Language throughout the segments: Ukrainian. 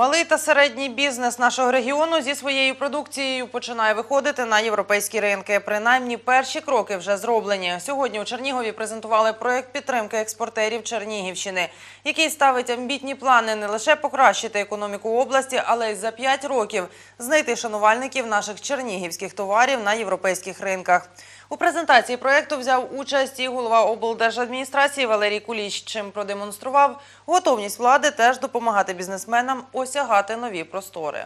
Малий та середній бізнес нашого регіону зі своєю продукцією починає виходити на європейські ринки. Принаймні, перші кроки вже зроблені. Сьогодні у Чернігові презентували проєкт підтримки експортерів Чернігівщини, який ставить амбітні плани не лише покращити економіку області, але й за 5 років знайти шанувальників наших чернігівських товарів на європейських ринках. У презентації проєкту взяв участь і голова облдержадміністрації Валерій Куліч, чим продемонстрував готовність влади теж допомагати бізнесменам осягати нові простори.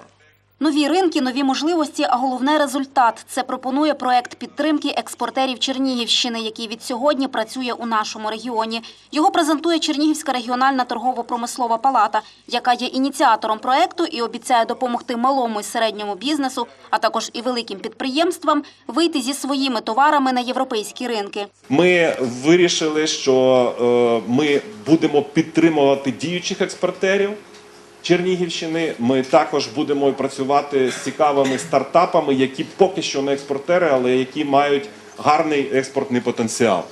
Нові ринки, нові можливості, а головне результат. Це пропонує проект підтримки експортерів Чернігівщини, який від сьогодні працює у нашому регіоні. Його презентує Чернігівська регіональна торгово-промислова палата, яка є ініціатором проекту і обіцяє допомогти малому і середньому бізнесу, а також і великим підприємствам вийти зі своїми товарами на європейські ринки. Ми вирішили, що е, ми будемо підтримувати діючих експортерів Чернігівщини. Ми також будемо працювати з цікавими стартапами, які поки що не експортери, але які мають гарний експортний потенціал.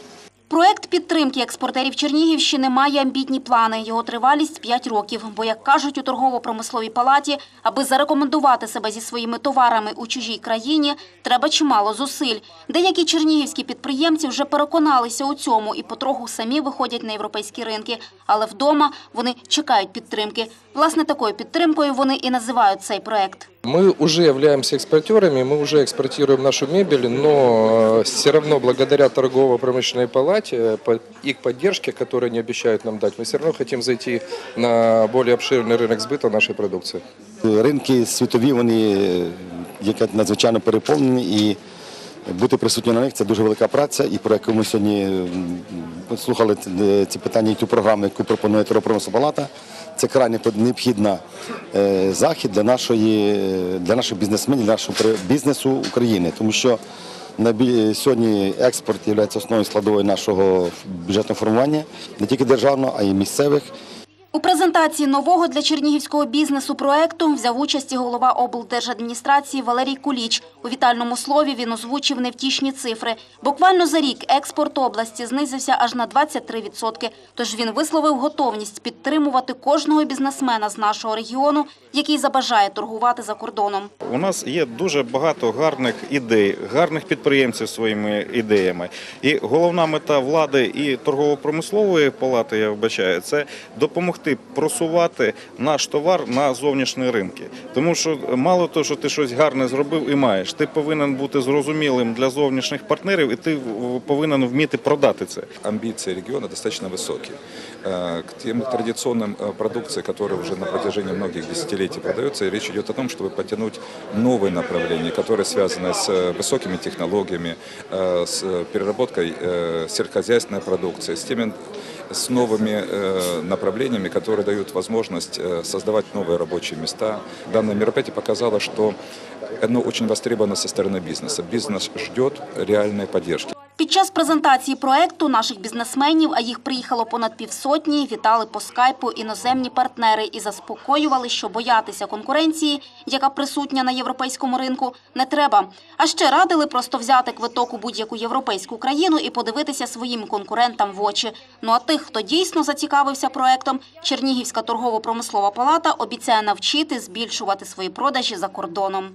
Проект підтримки експортерів Чернігівщини має амбітні плани. Його тривалість 5 років. Бо, як кажуть у торгово-промисловій палаті, аби зарекомендувати себе зі своїми товарами у чужій країні, треба чимало зусиль. Деякі чернігівські підприємці вже переконалися у цьому і потроху самі виходять на європейські ринки. Але вдома вони чекають підтримки. Власне, такою підтримкою вони і називають цей проект. Мы уже являемся экспортерами, мы уже экспортируем нашу мебель, но все равно благодаря торгово-промышленной палате, по их поддержке, которые они обещают нам дать, мы все равно хотим зайти на более обширный рынок сбыта нашей продукции. Ринки світові, вони е, які надзвичайно переповнені і бути присутні на них це дуже велика праця. І про яку ми сьогодні м, слухали ці- ці питання і ту програму, яку пропонує Теропромисла Палата. Це крайне необхідний е, захід для нашої для наших бізнесменів, для нашого бізнесу України, тому що сьогодні експорт є основною складовою нашого бюджетного формування не тільки державного, а й місцевих. У презентації нового для чернігівського бізнесу проекту взяв участь голова облдержадміністрації Валерій Куліч. У вітальному слові він озвучив невтішні цифри. Буквально за рік експорт області знизився аж на 23%. Тож він висловив готовність підтримувати кожного бізнесмена з нашого регіону, який забажає торгувати за кордоном. У нас є дуже багато гарних ідей, гарних підприємців своїми ідеями. І головна мета влади і торгово-промислової палати, я вбачаю, це допомогти просувати наш товар на зовнішні ринки. Тому що мало того, що ти щось гарне зробив і маєш, ти повинен бути зрозумілим для зовнішніх партнерів, і ти в- повинен вміти продати це. амбиции региона достаточно высокие. Э, К тем традиционным э, продукции, которые уже на протяжении многих десятилетий продаются, и речь идет о том, чтобы потянуть новые направления, которые связаны с э, высокими технологиями, э, с э, переработкой э, сельскохозяйственной продукции, с теми с новыми э, направлениями, которые дают возможность э, создавать новые рабочие места. Данное мероприятие показало, что оно очень востребовано со стороны бизнеса. Бизнес ждет реальной поддержки. Під час презентації проекту наших бізнесменів, а їх приїхало понад півсотні, вітали по скайпу іноземні партнери і заспокоювали, що боятися конкуренції, яка присутня на європейському ринку, не треба. А ще радили просто взяти квиток у будь-яку європейську країну і подивитися своїм конкурентам в очі. Ну а тих, хто дійсно зацікавився проектом, Чернігівська торгово-промислова палата обіцяє навчити збільшувати свої продажі за кордоном.